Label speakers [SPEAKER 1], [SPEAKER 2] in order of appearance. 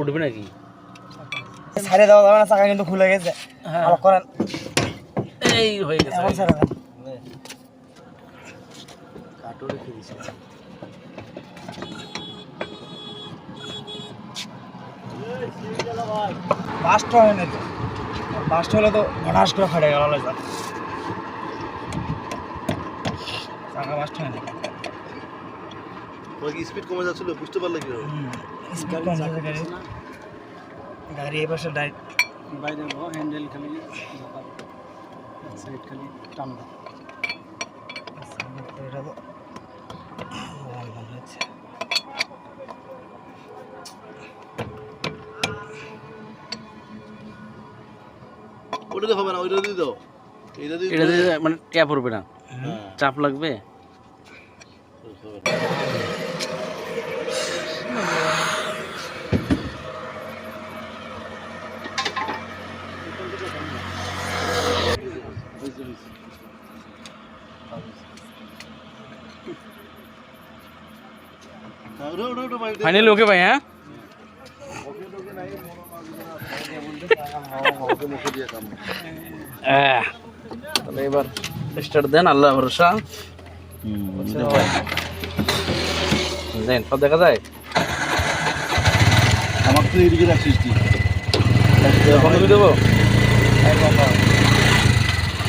[SPEAKER 1] উঠবে নাকি?
[SPEAKER 2] ছাড়ে দেওয়া যাবে না চাকা কিন্তু খুলে গেছে।
[SPEAKER 1] হ্যাঁ।
[SPEAKER 2] আবার করেন।
[SPEAKER 1] এই হয়ে গেছে।
[SPEAKER 2] এখন ছেড়ে দেন।
[SPEAKER 1] কাটো রেখে দিছে
[SPEAKER 2] বাস্ট হয়নি তো বাস্ট হলে তো হঠাৎ করে ফাটে গেল চাকা বাস্ট হয়নি।
[SPEAKER 3] তোমার কি স্পিড কমে যাচ্ছিল? বুঝতে পারলে কি
[SPEAKER 2] স্পিড কম গাড়ি গাড়ি এই পাশে ডাইট
[SPEAKER 1] বাইরে হ্যান্ডেল খালি সাইড খালি
[SPEAKER 2] লাল লাল হচ্ছে।
[SPEAKER 3] ওটা হবে না ওইটা দিয়ে দাও।
[SPEAKER 1] এটা দিয়ে মানে ট্যাপ পড়বে না।
[SPEAKER 3] হ্যাঁ।
[SPEAKER 1] চাপ লাগবে?
[SPEAKER 3] হবে না। হ্যাঁ, ওটা ওটা ওটা বাইরে
[SPEAKER 1] ফাইনালি ওকে ভাই হ্যাঁ
[SPEAKER 3] মুখে মুখে দিয়ে কাম
[SPEAKER 1] আহ, তাহলে এবার স্টার্ট দেন আল্লাহ ভরসা দেন সব দেখা যায়?
[SPEAKER 3] আমার তো এদিকে রাখছিস
[SPEAKER 1] দেবো?
[SPEAKER 2] একদম